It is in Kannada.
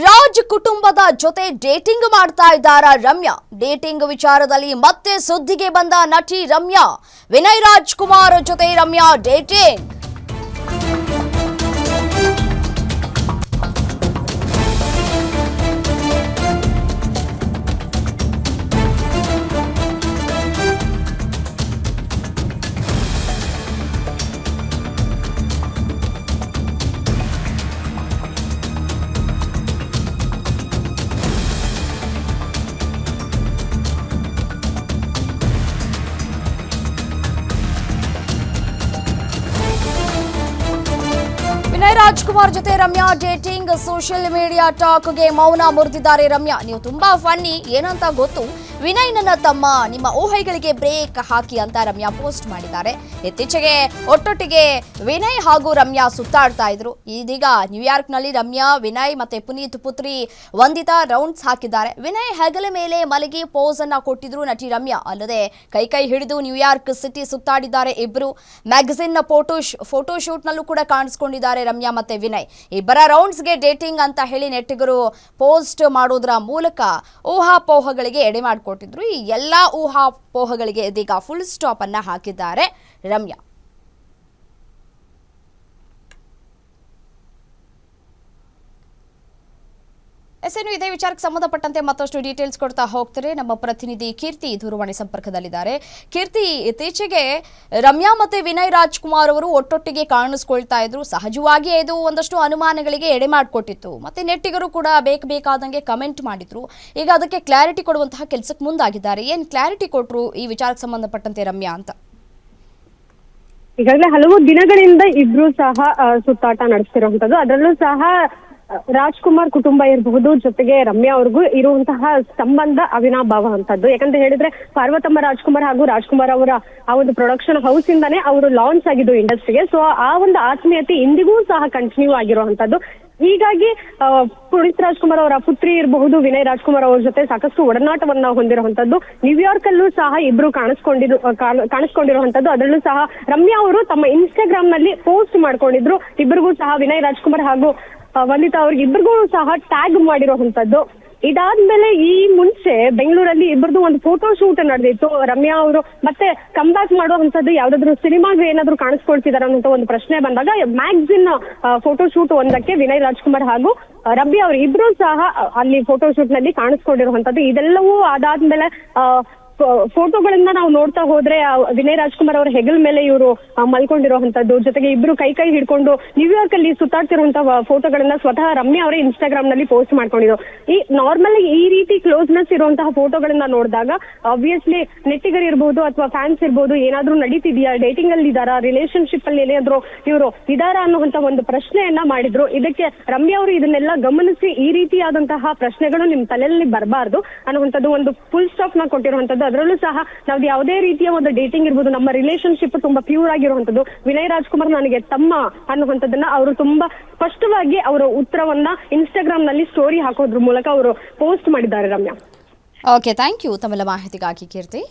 ರಾಜ್ ಕುಟುಂಬದ ಜೊತೆ ಡೇಟಿಂಗ್ ಮಾಡ್ತಾ ಇದ್ದಾರ ರಮ್ಯಾ? ಡೇಟಿಂಗ್ ವಿಚಾರದಲ್ಲಿ ಮತ್ತೆ ಸುದ್ದಿಗೆ ಬಂದ ನಟಿ ರಮ್ಯಾ. ವಿನಯ್ ರಾಜ್ ಕುಮಾರ್ ಜೊತೆ ರಮ್ಯಾ ಡೇಟಿಂಗ್. ರಾಜ್ಕುಮಾರ್ ಜೊತೆ ರಮ್ಯಾ ಡೇಟಿಂಗ್, ಸೋಷಿಯಲ್ ಮೀಡಿಯಾ ಟಾಕ್ಗೆ ಮೌನ ಮುರಿದಿದ್ದಾರೆ ರಮ್ಯಾ. ನೀವು ತುಂಬಾ ಫನ್ನಿ, ಏನಂತ ಗೊತ್ತು? ವಿನಯ್ ನನ್ನ ತಮ್ಮ ನಿಮ್ಮ ಊಹೆಗಳಿಗೆ ಬ್ರೇಕ್ ಹಾಕಿ ಅಂತ ರಮ್ಯಾ ಪೋಸ್ಟ್ ಮಾಡಿದ್ದಾರೆ. ಇತ್ತೀಚೆಗೆ ಒಟ್ಟೊಟ್ಟಿಗೆ ವಿನಯ್ ಹಾಗೂ ರಮ್ಯಾ ಸುತ್ತಾಡ್ತಾ ಇದ್ರು. ಇದೀಗ ನ್ಯೂಯಾರ್ಕ್ನಲ್ಲಿ ರಮ್ಯಾ, ವಿನಯ್ ಮತ್ತೆ ಪುನೀತ್ ಪುತ್ರಿ ವಂದಿತಾ ರೌಂಡ್ಸ್ ಹಾಕಿದ್ದಾರೆ. ವಿನಯ್ ಹೆಗಲ ಮೇಲೆ ಮಲಗಿ ಪೋಸ್ ಅನ್ನ ಕೊಟ್ಟಿದ್ರು ನಟಿ ರಮ್ಯಾ. ಅಲ್ಲದೆ ಕೈ ಕೈ ಹಿಡಿದು ನ್ಯೂಯಾರ್ಕ್ ಸಿಟಿ ಸುತ್ತಾಡಿದ್ದಾರೆ ಇಬ್ರು. ಮ್ಯಾಗಝಿನ್ ಫೋಟೋ ಫೋಟೋ ಶೂಟ್ನಲ್ಲೂ ಕೂಡ ಕಾಣಿಸ್ಕೊಂಡಿದ್ದಾರೆ ರಮ್ಯಾ ಮತ್ತೆ ವಿನಯ್. ಇಬ್ಬರ ರೌಂಡ್ಸ್ಗೆ ಡೇಟಿಂಗ್ ಅಂತ ಹೇಳಿ ನೆಟ್ಟಿಗರು ಪೋಸ್ಟ್ ಮಾಡೋದ್ರ ಮೂಲಕ ಊಹಾಪೋಹಗಳಿಗೆ ಎಡೆ ಮಾಡಿಕೊಟ್ಟಿದ್ರು ಈ ಎಲ್ಲ ಊಹಾಪೋಹಗಳಿಗೆ ಇದೀಗ ಫುಲ್ ಸ್ಟಾಪ್ ಅನ್ನ ಹಾಕಿದ್ದಾರೆ ರಮ್ಯಾ. ಎಸ್ ಇದೇ ವಿಚಾರಕ್ಕೆ ಸಂಬಂಧಪಟ್ಟಂತೆ ಮತ್ತಷ್ಟು ಡೀಟೇಲ್ಸ್ ಕೊಡ್ತಾ ಹೋಗ್ತಾರೆ. ನಮ್ಮ ಪ್ರತಿನಿಧಿ ಕೀರ್ತಿ ದೂರವಾಣಿ ಸಂಪರ್ಕದಲ್ಲಿದ್ದಾರೆ. ಕೀರ್ತಿ, ಇತ್ತೀಚೆಗೆ ರಮ್ಯಾ ಮತ್ತೆ ವಿನಯ್ ರಾಜ್ಕುಮಾರ್ ಅವರು ಒಟ್ಟೊಟ್ಟಿಗೆ ಕಾಣಿಸ್ಕೊಳ್ತಾ ಇದ್ರು. ಸಹಜವಾಗಿಯೇ ಇದು ಒಂದಷ್ಟು ಅನುಮಾನಗಳಿಗೆ ಎಡೆ ಮಾಡಿಕೊಟ್ಟಿತ್ತು. ಮತ್ತೆ ನೆಟ್ಟಿಗರು ಕೂಡ ಬೇಕು ಬೇಕಾದಂಗೆ ಕಮೆಂಟ್ ಮಾಡಿದ್ರು. ಈಗ ಅದಕ್ಕೆ ಕ್ಲಾರಿಟಿ ಕೊಡುವಂತಹ ಕೆಲಸಕ್ಕೆ ಮುಂದಾಗಿದ್ದಾರೆ. ಏನು ಕ್ಲಾರಿಟಿ ಕೊಟ್ಟರು ಈ ವಿಚಾರಕ್ಕೆ ಸಂಬಂಧಪಟ್ಟಂತೆ ರಮ್ಯಾ ಅಂತ? ಈಗಾಗಲೇ ಹಲವು ದಿನಗಳಿಂದ ಇಬ್ರು ಸಹ ಸುತ್ತಾಟ ನಡೆಸ್ತಿರುವಂತದ್ದು. ಅದರಲ್ಲೂ ಸಹ ರಾಜ್ಕುಮಾರ್ ಕುಟುಂಬ ಇರಬಹುದು, ಜೊತೆಗೆ ರಮ್ಯಾ ಅವ್ರಿಗೂ ಇರುವಂತಹ ಸಂಬಂಧ ಅವಿನಾಭಾವ ಅಂತದ್ದು. ಯಾಕಂತ ಹೇಳಿದ್ರೆ ಪಾರ್ವತಮ್ಮ ರಾಜ್ಕುಮಾರ್ ಹಾಗೂ ರಾಜ್ಕುಮಾರ್ ಅವರ ಆ ಒಂದು ಪ್ರೊಡಕ್ಷನ್ ಹೌಸ್ ಇಂದಾನೆ ಅವರು ಲಾಂಚ್ ಆಗಿದ್ದು ಇಂಡಸ್ಟ್ರಿಗೆ ಸೊ ಆ ಒಂದು ಆತ್ಮೀಯತೆ ಇಂದಿಗೂ ಸಹ ಕಂಟಿನ್ಯೂ ಆಗಿರುವಂತದ್ದು. ಹೀಗಾಗಿ ಪುನೀತ್ ರಾಜ್ಕುಮಾರ್ ಅವರ ಪುತ್ರಿ ಇರಬಹುದು, ವಿನಯ್ ರಾಜ್ಕುಮಾರ್ ಅವರ ಜೊತೆ ಸಾಕಷ್ಟು ಒಡನಾಟವನ್ನ ಹೊಂದಿರುವಂತದ್ದು. ನ್ಯೂಯಾರ್ಕ್ ಅಲ್ಲೂ ಸಹ ಇಬ್ರು ಕಾಣಿಸ್ಕೊಂಡಿರು, ಕಾಣ್- ಕಾಣಿಸ್ಕೊಂಡಿರುವಂತದ್ದು. ಅದರಲ್ಲೂ ಸಹ ರಮ್ಯಾ ಅವರು ತಮ್ಮ ಇನ್ಸ್ಟಾಗ್ರಾಮ್ನಲ್ಲಿ ಪೋಸ್ಟ್ ಮಾಡ್ಕೊಂಡಿದ್ರು. ಇಬ್ಬರಿಗೂ ಸಹ ವಿನಯ್ ರಾಜ್ಕುಮಾರ್ ಹಾಗೂ ಆ, ವಂದಿತಾ ಅವ್ರಿಗೆ ಇಬ್ಬರಿಗೂ ಸಹ ಟ್ಯಾಗ್ ಮಾಡಿರುವಂತದ್ದು ಇದಾದ್ಮೇಲೆ ಈ ಮುಂಚೆ ಬೆಂಗಳೂರಲ್ಲಿ ಇಬ್ಬರದು ಒಂದು ಫೋಟೋ ಶೂಟ್ ನಡೆದಿತ್ತು. ರಮ್ಯಾ ಅವರು ಮತ್ತೆ ಕಮ್ ಬ್ಯಾಕ್ ಮಾಡುವಂತದ್ದು ಯಾವ್ದಾದ್ರು ಸಿನಿಮಾಗೆ ಏನಾದ್ರು ಕಾಣಿಸ್ಕೊಳ್ತಿದಾರ ಅನ್ನೋ ಒಂದು ಪ್ರಶ್ನೆ ಬಂದಾಗ ಮ್ಯಾಗ್ಝಿನ್ ಫೋಟೋ ಶೂಟ್ ಒಂದಕ್ಕೆ ವಿನಯ್ ರಾಜ್ಕುಮಾರ್ ಹಾಗೂ ರಬ್ಬಿ ಅವರು ಇಬ್ರು ಸಹ ಅಲ್ಲಿ ಫೋಟೋ ಶೂಟ್ನಲ್ಲಿ ಕಾಣಿಸ್ಕೊಂಡಿರುವಂತದ್ದು ಇದೆಲ್ಲವೂ ಅದಾದ್ಮೇಲೆ ಫೋಟೋಗಳನ್ನ ನಾವು ನೋಡ್ತಾ ಹೋದ್ರೆ ವಿನಯ್ ರಾಜ್ಕುಮಾರ್ ಅವರ ಹೆಗಲ್ ಮೇಲೆ ಇವರು ಮಲ್ಕೊಂಡಿರುವಂತದ್ದು ಜೊತೆಗೆ ಇಬ್ರು ಕೈ ಕೈ ಹಿಡ್ಕೊಂಡು ನ್ಯೂಯಾರ್ಕ್ ಅಲ್ಲಿ ಸುತ್ತಾಡ್ತಿರುವಂತಹ ಫೋಟೋಗಳನ್ನ ಸ್ವತಃ ರಮ್ಯಾ ಅವರೇ ಇನ್ಸ್ಟಾಗ್ರಾಮ್ನಲ್ಲಿ ಪೋಸ್ಟ್ ಮಾಡ್ಕೊಂಡಿದ್ರು ಈ ನಾರ್ಮಲ್ ಈ ರೀತಿ ಕ್ಲೋಸ್ನೆಸ್ ಇರುವಂತಹ ಫೋಟೋಗಳನ್ನ ನೋಡಿದಾಗ ಆಬ್ವಿಯಸ್ಲಿ ನೆಟ್ಟಿಗರ್ ಇರ್ಬಹುದು ಅಥವಾ ಫ್ಯಾನ್ಸ್ ಇರ್ಬಹುದು ಏನಾದ್ರೂ ನಡೀತಿದ್ಯಾ? ಡೇಟಿಂಗ್ ಅಲ್ಲಿ ಇದಾರಾ? ರಿಲೇಶನ್ಶಿಪ್ ಅಲ್ಲಿ ಏನಾದ್ರು ಇವರು ಇದಾರಾ ಅನ್ನುವಂತ ಒಂದು ಪ್ರಶ್ನೆಯನ್ನ ಮಾಡಿದ್ರು. ಇದಕ್ಕೆ ರಮ್ಯಾ ಅವರು ಇದನ್ನೆಲ್ಲ ಗಮನಿಸಿ ಈ ರೀತಿಯಾದಂತಹ ಪ್ರಶ್ನೆಗಳು ನಿಮ್ ತಲೆಯಲ್ಲಿ ಬರಬಾರ್ದು ಅನ್ನುವಂಥದ್ದು ಒಂದು ಫುಲ್ ಸ್ಟಾಪ್ನ ಕೊಟ್ಟಿರುವಂತದ್ದು ಅದರಲ್ಲೂ ಸಹ ನಾವು ಯಾವುದೇ ರೀತಿಯ ಒಂದು ಡೇಟಿಂಗ್ ಇರ್ಬೋದು, ನಮ್ಮ ರಿಲೇಶನ್ಶಿಪ್ ತುಂಬಾ ಪ್ಯೂರ್ ಆಗಿರುವಂತದ್ದು ವಿನಯ್ ರಾಜ್ಕುಮಾರ್ ನನಗೆ ತಮ್ಮ ಅನ್ನುವಂಥದ್ದನ್ನ ಅವರು ತುಂಬಾ ಸ್ಪಷ್ಟವಾಗಿ ಅವರ ಉತ್ತರವನ್ನ ಇನ್ಸ್ಟಾಗ್ರಾಮ್ನಲ್ಲಿ ಸ್ಟೋರಿ ಹಾಕೋದ್ರ ಮೂಲಕ ಅವರು ಪೋಸ್ಟ್ ಮಾಡಿದ್ದಾರೆ ರಮ್ಯಾ. ಓಕೆ ಥ್ಯಾಂಕ್ ಯು ತಮ್ಮೆಲ್ಲ ಮಾಹಿತಿಗಾಗಿ ಕೀರ್ತಿ.